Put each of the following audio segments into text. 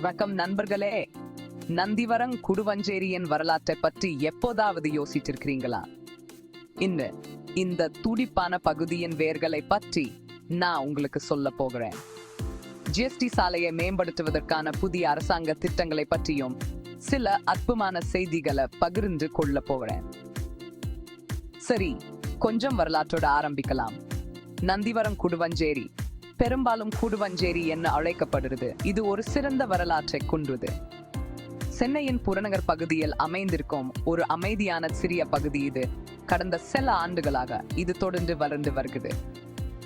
வணக்கம் நண்பர்களே. நந்திவரம் குடுவஞ்சேரியின் வரலாற்றை பற்றி எப்போதாவது யோசிச்சிருக்கிறீங்களா? இன்று இந்த துடிப்பான பகுதியின் வேர்களை பற்றி நான் உங்களுக்கு சொல்ல போகிறேன். ஜிஎஸ்டி சாலையை மேம்படுத்துவதற்கான புதிய அரசாங்க திட்டங்களை பற்றியும் சில அற்புமான செய்திகளை பகிர்ந்து கொள்ள போகிறேன். சரி கொஞ்சம் வரலாற்றோட ஆரம்பிக்கலாம். நந்திவரம் குடுவஞ்சேரி பெரும்பாலும் கூடுவஞ்சேரி என அழைக்கப்படுகிறது. இது ஒரு சிறந்த வரலாற்றை கொன்றது. சென்னையின் புறநகர் பகுதியில் அமைந்திருக்கும் ஒரு அமைதியான சிறிய பகுதி இது. கடந்த சில ஆண்டுகளாக இது தொடர்ந்து வளர்ந்து வருகிறது.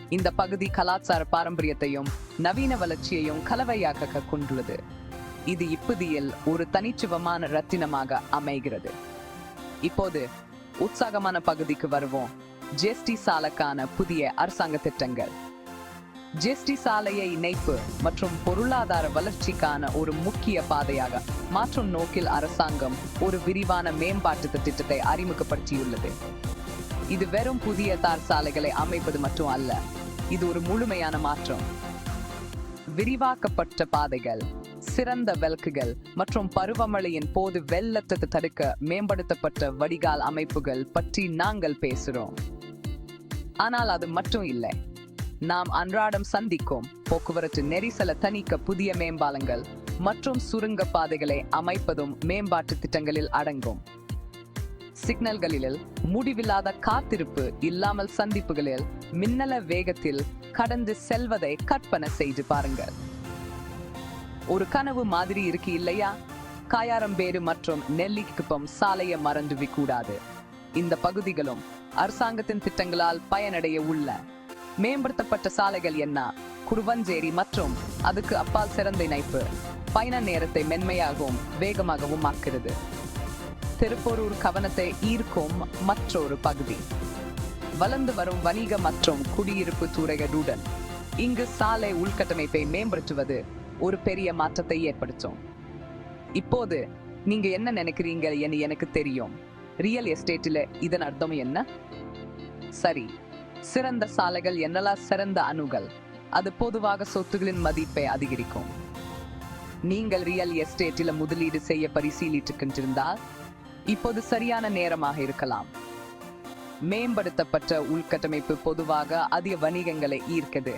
இந்த பகுதி கலாச்சார பாரம்பரியத்தையும் நவீன வளர்ச்சியையும் கலவையாக கொண்டுள்ளது. இது இப்பதியில் ஒரு தனிச்சுவமான ரத்தினமாக அமைகிறது. இப்போது உற்சாகமான பகுதிக்கு வருவோம். ஜிஎஸ்டி சாலக்கான புதிய அரசாங்க திட்டங்கள். ஜிஎஸ்டி சாலையை இணைப்பு மற்றும் பொருளாதார வளர்ச்சிக்கான ஒரு முக்கிய பாதையாக மாற்றும் நோக்கில் அரசாங்கம் ஒரு விரிவான மேம்பாட்டு திட்டத்தை அறிமுகப்படுத்தியுள்ளது. இது வெறும் புதிய தார் சாலைகளை அமைப்பது மட்டும் அல்ல இது ஒரு முழுமையான மாற்றம். விரிவாக்கப்பட்ட பாதைகள் சிறந்த விளக்குகள் மற்றும் பருவமழையின் போது வெள்ளத்தை தடுக்க மேம்படுத்தப்பட்ட வடிகால் அமைப்புகள் பற்றி நாங்கள் பேசுகிறோம் ஆனால் அது மட்டும் இல்லை. நாம் அன்றாடம் சந்திக்கும் போக்குவரத்து நெரிசலை தணிக்க புதிய மேம்பாலங்கள் மற்றும் சுருங்க பாதைகளை அமைப்பதும் மேம்பாட்டு திட்டங்களில் அடங்கும். சிக்னல்களில் முடிவில்லாத காத்திருப்பு இல்லாமல் சந்திப்புகளில் மின்னல வேகத்தில் கடந்து செல்வதை கற்பனை செய்து பாருங்கள். ஒரு கனவு மாதிரி இருக்கு இல்லையா? காயாரம்பேடு மற்றும் நெல்லிக்குப்பம் சாலையை மறந்துவி கூடாது. இந்த பகுதிகளும் அரசாங்கத்தின் திட்டங்களால் பயனடைய உள்ள மேம்படுத்தப்பட்ட சாலைகள் என்ன? குருவஞ்சேரி மற்றும் அதுக்கு அப்பால் சிறந்த இணைப்பு. பயண நேரத்தை மென்மையாகவும் வேகமாகவும் ஆக்குகிறது. திருப்போரூர் கவனத்தை ஈர்க்கும் மற்றொரு பகுதி. வளர்ந்து வரும் வணிக மற்றும் குடியிருப்பு துறைகளுடன் இங்கு சாலை உள்கட்டமைப்பை மேம்படுத்துவது ஒரு பெரிய மாற்றத்தை ஏற்படுத்தும். இப்போது நீங்க என்ன நினைக்கிறீங்க என்று எனக்கு தெரியும். ரியல் எஸ்டேட்டில் இதன் அர்த்தம் என்ன? சரி சிறந்த சாலைகள் என்னெல்லாம் சிறந்த அணுகள் அது பொதுவாக சொத்துகளின் மதிப்பை அதிகரிக்கும். நீங்கள் ரியல் எஸ்டேட்டில் முதலீடு செய்ய பரிசீலித்துக்கின்றிருந்தால் இப்போது சரியான நேரமாக இருக்கலாம். மேம்படுத்தப்பட்ட உள்கட்டமைப்பு பொதுவாக அதிக வணிகங்களை ஈர்க்குது.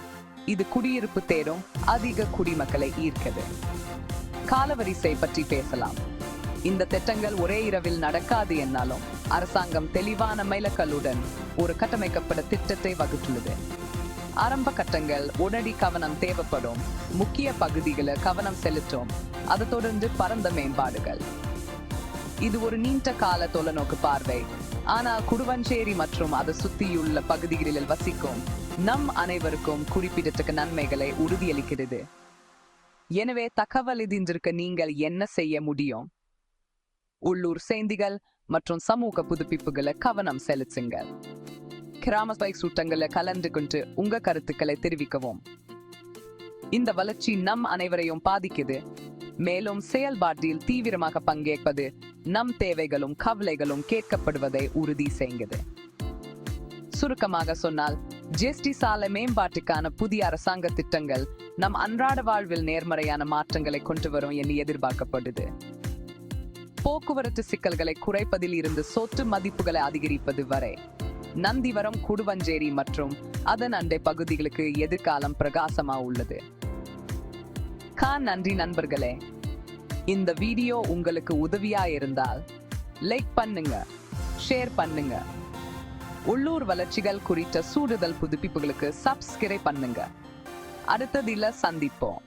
இது குடியிருப்பு தேடும் அதிக குடிமக்களை ஈர்க்குது. காலவரிசை பற்றி பேசலாம். இந்த திட்டங்கள் ஒரே இரவில் நடக்காது என்னாலும் அரசாங்கம் தெளிவான மைலக்கல்லுடன் ஒரு கட்டமைக்கப்பட்ட திட்டத்தை வகுத்துள்ளது. ஆரம்ப கட்டங்கள் உடனடி கவனம் தேவைப்படும். முக்கிய பகுதிகளை கவனம் செலுத்தும். அதை தொடர்ந்து பரந்த மேம்பாடுகள். இது ஒரு நீண்ட கால தொலைநோக்கு பார்வை. ஆனால் குடுவஞ்சேரி மற்றும் அதை சுத்தியுள்ள பகுதிகளில் வசிக்கும் நம் அனைவருக்கும் குறிப்பிடத்தக்க நன்மைகளை உறுதியளிக்கிறது. எனவே தகவல் இதின்றிருக்க நீங்கள் என்ன செய்ய முடியும்? உள்ளூர் செய்திகள் மற்றும் சமூக புதுப்பிப்புகளை கவனம் செலுத்துங்க கிராம பைக் சூட்டங்களை கலந்து கொண்டு உங்க கருத்துக்களை தெரிவிக்கவும். இந்த வளர்ச்சி நம் அனைவரையும் பாதிக்குது. மேலும் செயல்பாட்டில் தீவிரமாக பங்கேற்பது நம் தேவைகளும் கவலைகளும் கேட்கப்படுவதை உறுதி செய்கிறது சுருக்கமாக சொன்னால் ஜிஎஸ்டி சாலை மேம்பாட்டுக்கான புதிய அரசாங்க திட்டங்கள் நம் அன்றாட வாழ்வில் நேர்மறையான மாற்றங்களை கொண்டு வரும் என்று எதிர்பார்க்கப்படுது. போக்குவரத்து சிக்கல்களை குறைப்பதில் இருந்து சொத்து மதிப்புகளை அதிகரிப்பது வரை. நந்திவரம் குடுவஞ்சேரி மற்றும் அதன் அண்டை பகுதிகளுக்கு எதிர்காலம் பிரகாசமா உள்ளது. கா நன்றி நண்பர்களே. இந்த வீடியோ உங்களுக்கு உதவியா இருந்தால் லைக் பண்ணுங்க ஷேர் பண்ணுங்க. உள்ளூர் வளர்ச்சிகள் குறித்த சூடுதல் புதுப்பிப்புகளுக்கு சப்ஸ்கிரைப் பண்ணுங்க. அடுத்ததில சந்திப்போம்.